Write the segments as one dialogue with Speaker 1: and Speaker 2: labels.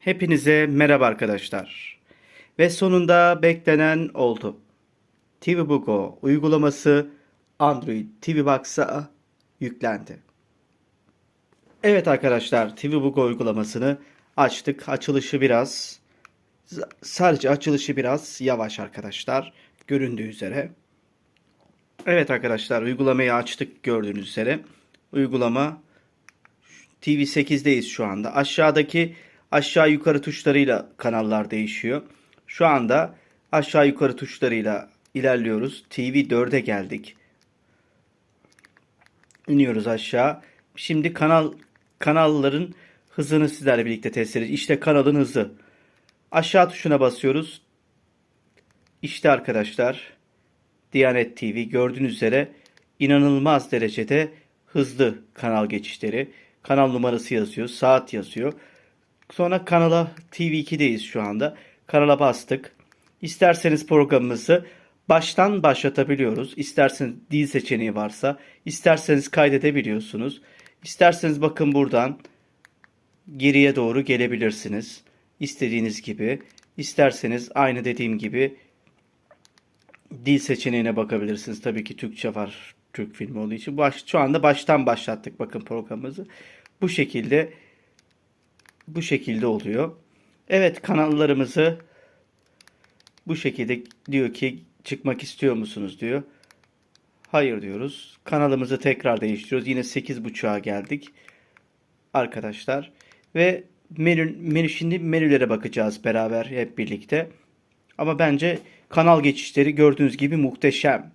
Speaker 1: Hepinize merhaba arkadaşlar. Ve sonunda beklenen oldu. TV Bugo uygulaması Android TV Box'a yüklendi. Evet arkadaşlar TV Bugo uygulamasını açtık. Açılışı biraz sadece açılışı biraz yavaş arkadaşlar. Göründüğü üzere. Evet arkadaşlar uygulamayı açtık gördüğünüz üzere. Uygulama TV8'deyiz şu anda. Aşağıdaki aşağı yukarı tuşlarıyla kanallar değişiyor. Şu anda aşağı yukarı tuşlarıyla ilerliyoruz. TV4'e geldik. İniyoruz aşağı. Şimdi kanal kanalların hızını sizlerle birlikte test edeceğiz. İşte kanalın hızı. Aşağı tuşuna basıyoruz. İşte arkadaşlar Diyanet TV gördüğünüz üzere inanılmaz derecede hızlı kanal geçişleri. Kanal numarası yazıyor, saat yazıyor. Sonra kanala TV2'deyiz şu anda. Kanala bastık. İsterseniz programımızı baştan başlatabiliyoruz. İsterseniz dil seçeneği varsa, isterseniz kaydedebiliyorsunuz. İsterseniz bakın buradan geriye doğru gelebilirsiniz. İstediğiniz gibi. İsterseniz aynı dediğim gibi dil seçeneğine bakabilirsiniz. Tabii ki Türkçe var. Türk filmi olduğu için. Baş, şu anda baştan başlattık bakın programımızı. Bu şekilde bu şekilde oluyor. Evet kanallarımızı bu şekilde diyor ki çıkmak istiyor musunuz diyor. Hayır diyoruz. Kanalımızı tekrar değiştiriyoruz. Yine 8.5'a geldik. Arkadaşlar. Ve menü, menü şimdi menülere bakacağız beraber hep birlikte. Ama bence kanal geçişleri gördüğünüz gibi muhteşem.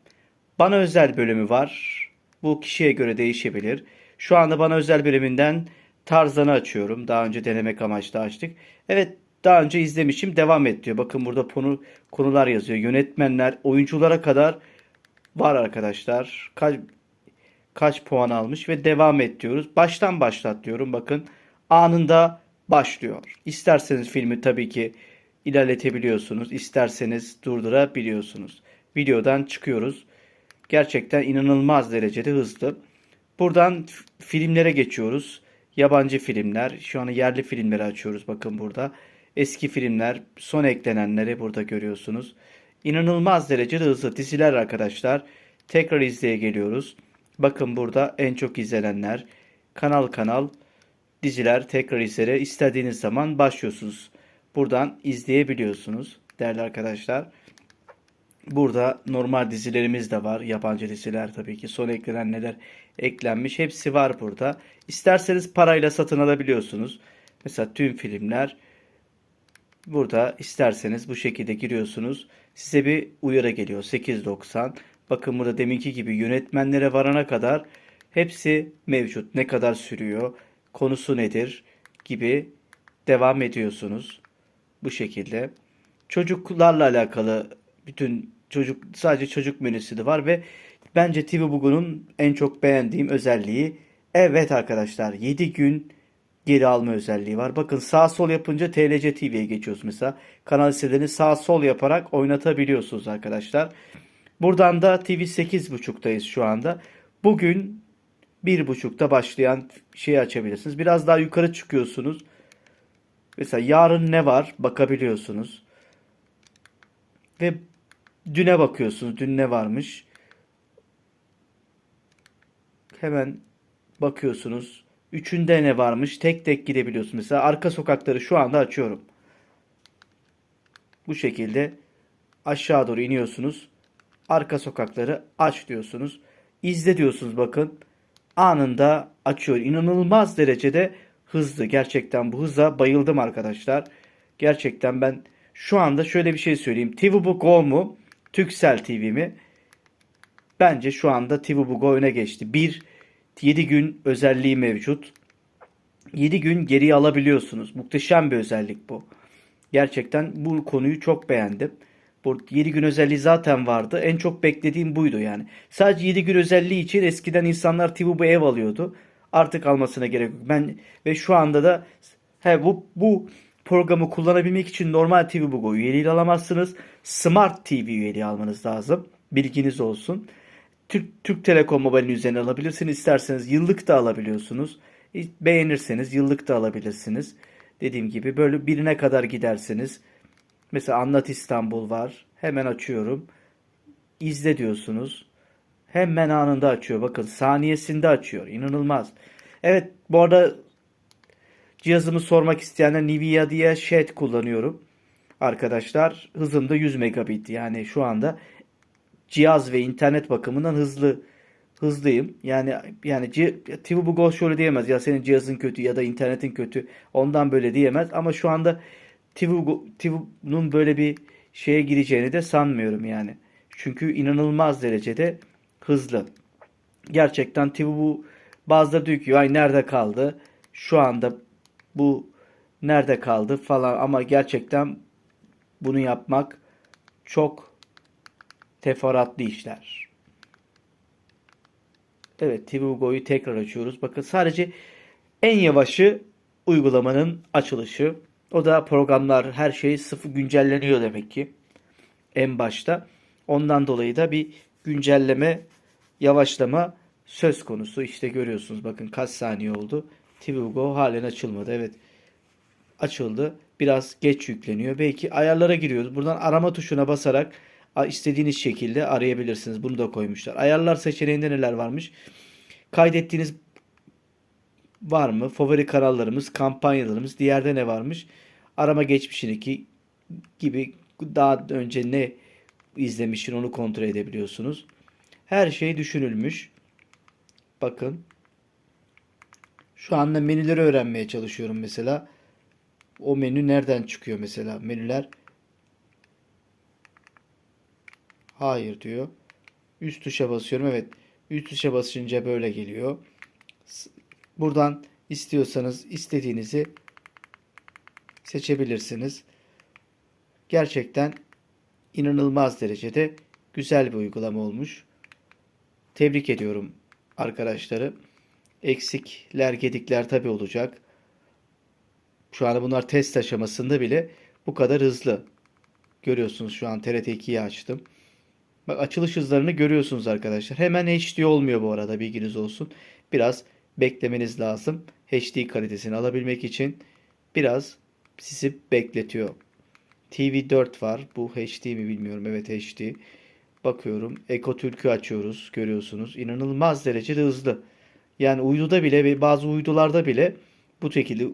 Speaker 1: Bana özel bölümü var. Bu kişiye göre değişebilir. Şu anda bana özel bölümünden Tarzan'ı açıyorum. Daha önce denemek amaçlı açtık. Evet daha önce izlemişim devam et diyor. Bakın burada konu, konular yazıyor. Yönetmenler, oyunculara kadar var arkadaşlar. Kaç, kaç puan almış ve devam et diyoruz. Baştan başlat diyorum. Bakın anında başlıyor. İsterseniz filmi tabii ki ilerletebiliyorsunuz. İsterseniz durdurabiliyorsunuz. Videodan çıkıyoruz. Gerçekten inanılmaz derecede hızlı. Buradan filmlere geçiyoruz. Yabancı filmler, şu an yerli filmleri açıyoruz bakın burada. Eski filmler, son eklenenleri burada görüyorsunuz. İnanılmaz derecede hızlı diziler arkadaşlar. Tekrar izleye geliyoruz. Bakın burada en çok izlenenler. Kanal kanal diziler tekrar izlere istediğiniz zaman başlıyorsunuz. Buradan izleyebiliyorsunuz değerli arkadaşlar. Burada normal dizilerimiz de var. Yabancı diziler tabii ki. Son eklenen neler eklenmiş. Hepsi var burada. İsterseniz parayla satın alabiliyorsunuz. Mesela tüm filmler burada isterseniz bu şekilde giriyorsunuz. Size bir uyarı geliyor. 8.90. Bakın burada deminki gibi yönetmenlere varana kadar hepsi mevcut. Ne kadar sürüyor? Konusu nedir? Gibi devam ediyorsunuz. Bu şekilde. Çocuklarla alakalı bütün çocuk sadece çocuk menüsü de var ve bence TV Bugu'nun en çok beğendiğim özelliği evet arkadaşlar 7 gün geri alma özelliği var. Bakın sağ sol yapınca TLC TV'ye geçiyoruz mesela. Kanal listelerini sağ sol yaparak oynatabiliyorsunuz arkadaşlar. Buradan da TV 8.5'tayız şu anda. Bugün 1.5'ta başlayan şeyi açabilirsiniz. Biraz daha yukarı çıkıyorsunuz. Mesela yarın ne var bakabiliyorsunuz. Ve düne bakıyorsunuz. Dün ne varmış? Hemen bakıyorsunuz. Üçünde ne varmış? Tek tek gidebiliyorsunuz. Mesela arka sokakları şu anda açıyorum. Bu şekilde aşağı doğru iniyorsunuz. Arka sokakları aç diyorsunuz. İzle diyorsunuz bakın. Anında açıyor. İnanılmaz derecede hızlı. Gerçekten bu hıza bayıldım arkadaşlar. Gerçekten ben şu anda şöyle bir şey söyleyeyim. TV bu Go mu? Türksel TV mi? Bence şu anda TV bu Go öne geçti. Bir 7 gün özelliği mevcut. 7 gün geriye alabiliyorsunuz. Muhteşem bir özellik bu. Gerçekten bu konuyu çok beğendim. Bu 7 gün özelliği zaten vardı. En çok beklediğim buydu yani. Sadece 7 gün özelliği için eskiden insanlar TV ev alıyordu. Artık almasına gerek yok. Ben ve şu anda da he bu bu programı kullanabilmek için normal TV Bugo üyeliği alamazsınız. Smart TV üyeliği almanız lazım. Bilginiz olsun. Türk, Türk Telekom Mobil'in üzerine alabilirsiniz. İsterseniz yıllık da alabiliyorsunuz. Beğenirseniz yıllık da alabilirsiniz. Dediğim gibi böyle birine kadar gidersiniz. Mesela Anlat İstanbul var. Hemen açıyorum. İzle diyorsunuz. Hemen anında açıyor. Bakın saniyesinde açıyor. İnanılmaz. Evet bu arada cihazımı sormak isteyenler Nvidia diye Shed kullanıyorum. Arkadaşlar hızım da 100 megabit. Yani şu anda cihaz ve internet bakımından hızlı hızlıyım. Yani yani TV bu Go şöyle diyemez. Ya senin cihazın kötü ya da internetin kötü. Ondan böyle diyemez. Ama şu anda TV Go- TV'nin böyle bir şeye gireceğini de sanmıyorum yani. Çünkü inanılmaz derecede hızlı. Gerçekten TV bu bazıları diyor ki ay nerede kaldı? Şu anda bu nerede kaldı falan ama gerçekten bunu yapmak çok teferruatlı işler. Evet, TVGo'yu tekrar açıyoruz. Bakın sadece en yavaşı uygulamanın açılışı. O da programlar her şey sıfır güncelleniyor demek ki en başta. Ondan dolayı da bir güncelleme, yavaşlama söz konusu. İşte görüyorsunuz bakın kaç saniye oldu. TVGo halen açılmadı. Evet açıldı. Biraz geç yükleniyor. Belki ayarlara giriyoruz. Buradan arama tuşuna basarak istediğiniz şekilde arayabilirsiniz. Bunu da koymuşlar. Ayarlar seçeneğinde neler varmış? Kaydettiğiniz var mı? Favori kanallarımız, kampanyalarımız, diğerde ne varmış? Arama geçmişindeki gibi daha önce ne izlemişsin onu kontrol edebiliyorsunuz. Her şey düşünülmüş. Bakın. Şu anda menüleri öğrenmeye çalışıyorum mesela. O menü nereden çıkıyor mesela? Menüler Hayır diyor. Üst tuşa basıyorum. Evet. Üst tuşa basınca böyle geliyor. Buradan istiyorsanız istediğinizi seçebilirsiniz. Gerçekten inanılmaz derecede güzel bir uygulama olmuş. Tebrik ediyorum arkadaşları. Eksikler, gedikler tabi olacak. Şu anda bunlar test aşamasında bile bu kadar hızlı. Görüyorsunuz şu an TRT 2'yi açtım. Bak açılış hızlarını görüyorsunuz arkadaşlar. Hemen HD olmuyor bu arada bilginiz olsun. Biraz beklemeniz lazım. HD kalitesini alabilmek için biraz sizi bekletiyor. TV4 var. Bu HD mi bilmiyorum. Evet HD. Bakıyorum. Eko Türk'ü açıyoruz. Görüyorsunuz. İnanılmaz derecede hızlı. Yani uyduda bile bazı uydularda bile bu şekilde?